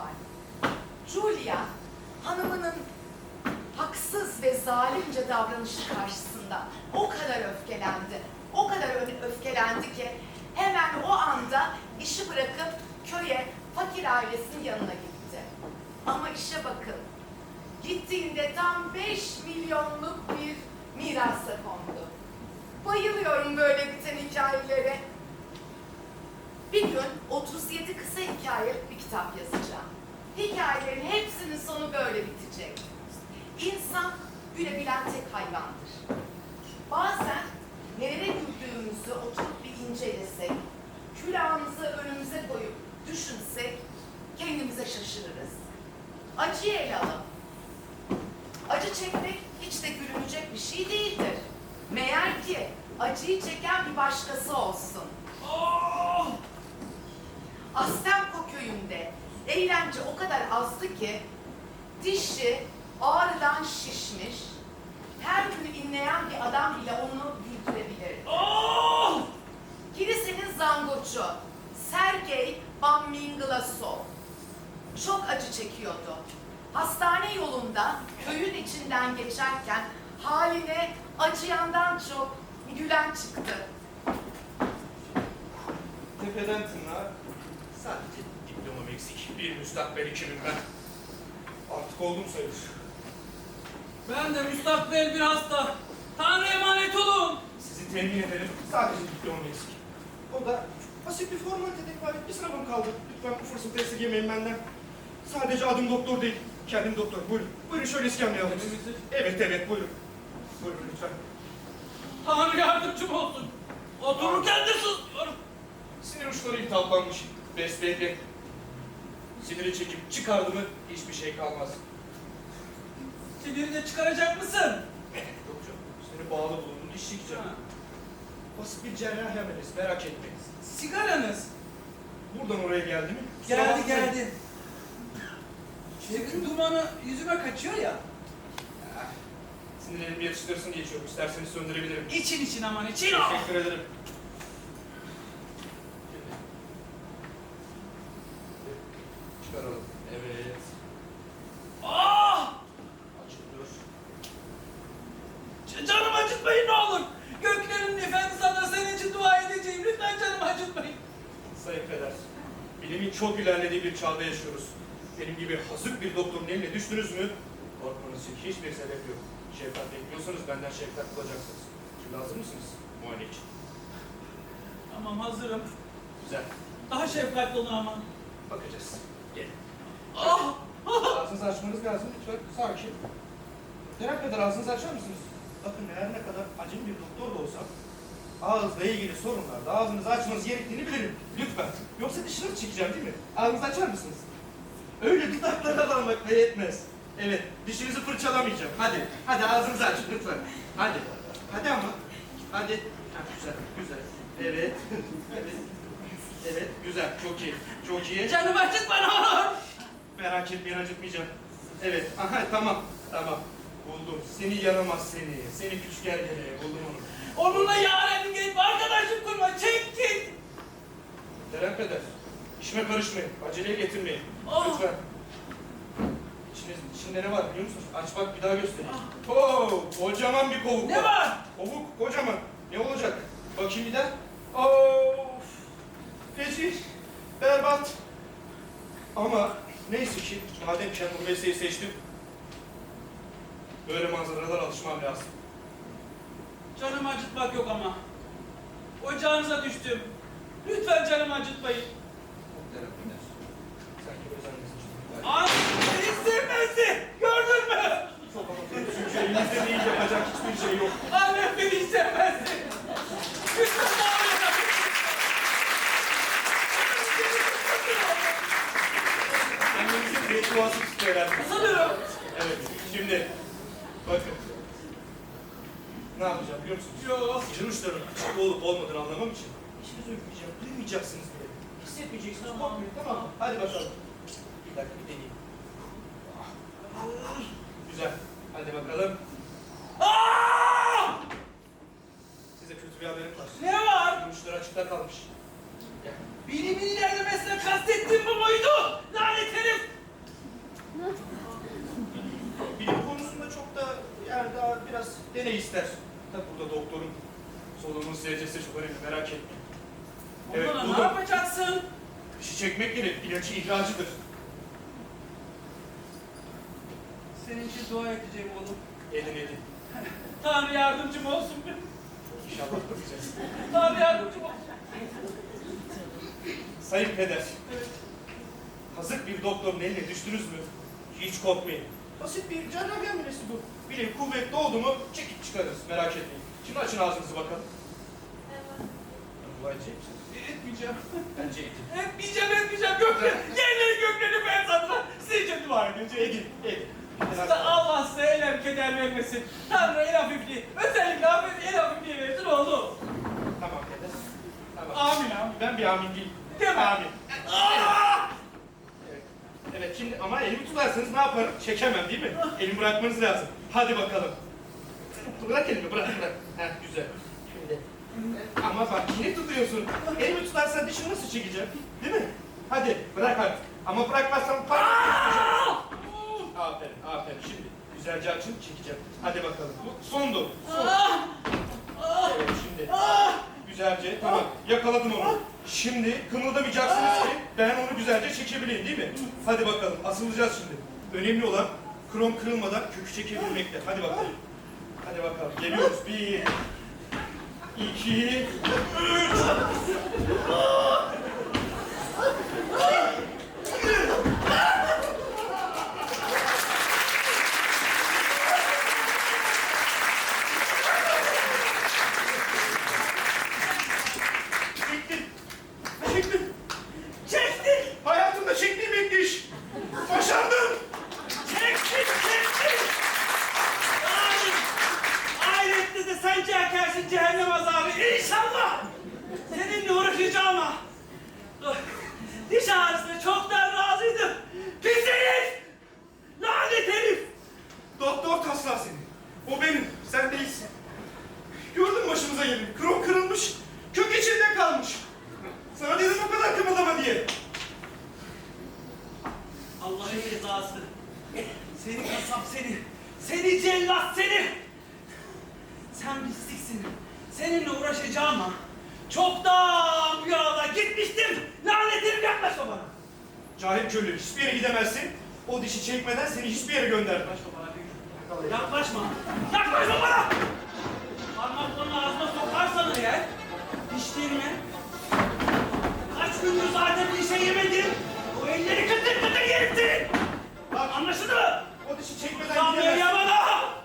var. Julia, hanımının haksız ve zalimce davranışı karşısında o kadar öfkelendi, o kadar öfkelendi ki hemen o anda işi bırakıp köye fakir ailesinin yanına gitti. Ama işe bakın, gittiğinde tam 5 milyonluk bir mirasa kondu. Bayılıyorum böyle biten hikayelere. Bir gün 37 kısa hikayelik bir kitap yazacağım. Hikayelerin hepsinin sonu böyle bitecek. İnsan gülebilen tek hayvandır. Bazen nelere güldüğümüzü oturup bir incelesek, külahımızı önümüze koyup düşünsek kendimize şaşırırız. Acıyı ele alalım. Acı çekmek hiç de gülünecek bir şey değildir. Meğer ki acıyı çeken bir başkası olsun. Astemko köyünde eğlence o kadar azdı ki dişi ağrıdan şişmiş, her gün inleyen bir adam bile onu güldürebilirdi. Kilisenin zangoçu Sergey Van Minglasov çok acı çekiyordu. Hastane yolunda köyün içinden geçerken haline acıyandan çok gülen çıktı. Tepeden tırnağa sadece diplomam eksik. Bir müstakbel ikimim ben. Artık oldum sayılır. Ben de müstakbel bir hasta. Tanrı'ya emanet olun. Sizi temin ederim. Sadece diplomam eksik. O da basit bir formalite ibaret bir sınavım kaldı. Lütfen bu fırsatı esirgemeyin benden. Sadece adım doktor değil. Kendim doktor. Buyurun. Buyurun şöyle iskemleye alın. Evet evet buyurun. Buyurun lütfen. Tanrı yardımcım olsun. Otururken de sızlıyorum. Sinir uçları iltihaplanmış. Besbelli. Siniri çekip çıkardı mı hiçbir şey kalmaz. Sinirini de çıkaracak mısın? Yok canım. Seni bağlı bulundun. Diş çekeceğim. Ha. Basit bir cerrahi ameliyat. Merak etmeyin. Sigaranız. Buradan oraya geldi mi? Kusura Geldi bakmayın. geldi. Şefin dumanı yüzüme kaçıyor ya. Sinirlerimi yatıştırsın diye çok isterseniz söndürebilirim. İçin için aman için. Teşekkür ederim. Çıkaralım. Evet. Ah! Açılıyor. Ç- Canımı acıtmayın ne olur. Göklerin efendisi adına senin için dua edeceğim. Lütfen canımı acıtmayın. Sayın Peder, bilimin çok ilerlediği bir çağda yaşıyoruz. Benim gibi hazır bir doktorun eline düştünüz mü? Korkmanız için hiçbir sebep yok. Şefkat bekliyorsanız benden şefkat bulacaksınız. Şimdi hazır mısınız? Muayene için. Tamam hazırım. Güzel. Daha şefkatli olun ama. Bakacağız. Ağzınızı açmanız lazım lütfen. Sakin. Neden kadar ağzınızı açar mısınız? Bakın eğer ne kadar acım bir doktor da olsam ağızla ilgili sorunlarda ağzınızı açmanız gerektiğini bilirim. Lütfen. Yoksa dişinizi çekeceğim değil mi? Ağzınızı açar mısınız? Öyle dudaklara dalmakla yetmez. Evet, dişinizi fırçalamayacağım. Hadi, hadi ağzınızı açın lütfen. Hadi, hadi ama. Hadi. Ha, güzel, güzel. Evet, evet. Evet, güzel, çok iyi, çok iyi. Canımı acıtma ne olur. Merak etmeyin acıtmayacağım. Evet, aha tamam, tamam. Buldum. Seni yaramaz seni. Seni küçük ergene. Buldum onu. Onunla yarenim gelip arkadaşlık kurma. Çek git. Deren peder. İşime karışmayın. Aceleye getirmeyin. Ah. Lütfen. İçiniz, içinde ne var biliyor musunuz? Aç bak bir daha göstereyim. Oo, kocaman bir kovuk Ne var? Kovuk kocaman. Ne olacak? Bakayım bir daha. Of. Feci. Berbat. Ama neyse ki madem ki bu mesleği seçtim. Böyle manzaralara alışmam lazım. Canımı acıtmak yok ama. Ocağınıza düştüm. Lütfen canımı acıtmayın. Deren peder. Sanki özenmesin. Ay beni sevmezdi. Gördün mü? Çok ama çünkü elimizde değil yapacak hiçbir şey yok. Annem beni hiç sevmezdi. Lütfen bağırın. Bedduvası tuttu herhalde. Sanırım. Evet, şimdi bakın. Ne yapacağım biliyor musunuz? Yok. Uçlarının açık olup olmadığını anlamam için içinizi öpmeyeceğim, duymayacaksınız bile. Hissetmeyeceksiniz, Tamam. korkmayın tamam mı? Hadi bakalım. Bir dakika bir deneyeyim. Dene ister. Tabi burada doktorun solunun SC'si çok önemli merak etmeyin. Evet, ne yapacaksın? Kışı çekmek gerek. İlacı ihracıdır. Senin için dua edeceğim oğlum. Edin edin. Tanrı yardımcım olsun benim. İnşallah bakacağız. Tanrı yardımcım olsun. Sayın peder. Evet. Hazır bir doktorun eline düştünüz mü? Hiç korkmayın. Basit bir cerrahi ameliyatı bu. Bilim kuvvetli oldu mu çekip çıkarırız, merak etmeyin. Şimdi açın ağzınızı bakalım. Edecek misiniz? Etmeyeceğim. Bence edin. Etmeyeceğim, etmeyeceğim. Gökleri, yerleri gökleri ben satına. Size için dua edeceğim. Edin, edin. Allah size elem keder vermesin. Tanrı el hafifliği, özellikle hafif el hafifliği versin oğlum. Tamam Peder. Tamam. Amin amin. Ben bir amin değilim. Değil mi? Amin. Aa! Ama elimi tutarsanız ne yaparım? Çekemem değil mi? Elimi bırakmanız lazım. Hadi bakalım. Bırak elimi bırak bırak. Heh güzel. Şimdi. Ama bak yine tutuyorsun. Elimi tutarsan dişini nasıl çekeceğim? Değil mi? Hadi bırak artık. Ama bırakmazsam parmak Aferin aferin. Şimdi güzelce açın çekeceğim. Hadi bakalım. Bu sondu. Son. Evet şimdi. Güzelce tamam yakaladım onu. Şimdi kımıldamayacaksınız ki ben onu güzelce çekebileyim değil mi? Hadi bakalım asılacağız şimdi. Önemli olan krom kırılmadan kökü çekebilmekte. Hadi bakalım. Hadi bakalım geliyoruz. Bir, iki, üç. Seni kasap seni. Seni cellat seni. Sen pisliksin. Seninle uğraşacağım ama çoktan bir arada gitmiştim. Lanetim yaklaşma bana. Cahil köylü, hiçbir yere gidemezsin. O dişi çekmeden seni hiçbir yere göndermem. Yaklaşma. Yaklaşma. Bana. Parmaklarını ağzıma sokarsan eğer dişlerime kaç gündür zaten bir şey yemedim. O elleri kıtır kıtır yerim senin. Bak, Anlaşıldı mı? O dişi çekmeden Sanmıyor gidemezsin. ya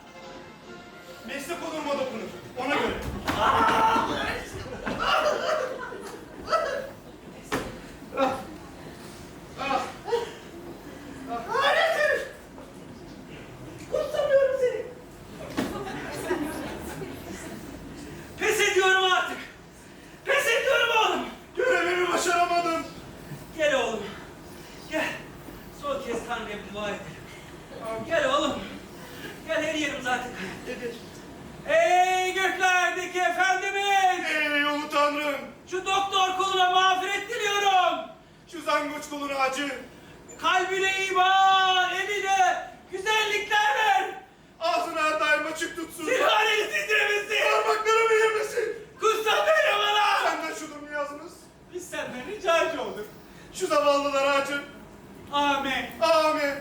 Şu doktor kuluna mağfiret diliyorum. Şu zangoç kolunu acı. Kalbine iman, eline güzellikler ver. Ağzını her daim açık tutsun. Silhaneni titremesin. Parmaklarımı yemesin. Kutsal beni bana. Senden şu durumu yazınız. Biz senden ricacı olduk. Şu zavallılara acın. Amin. Amin.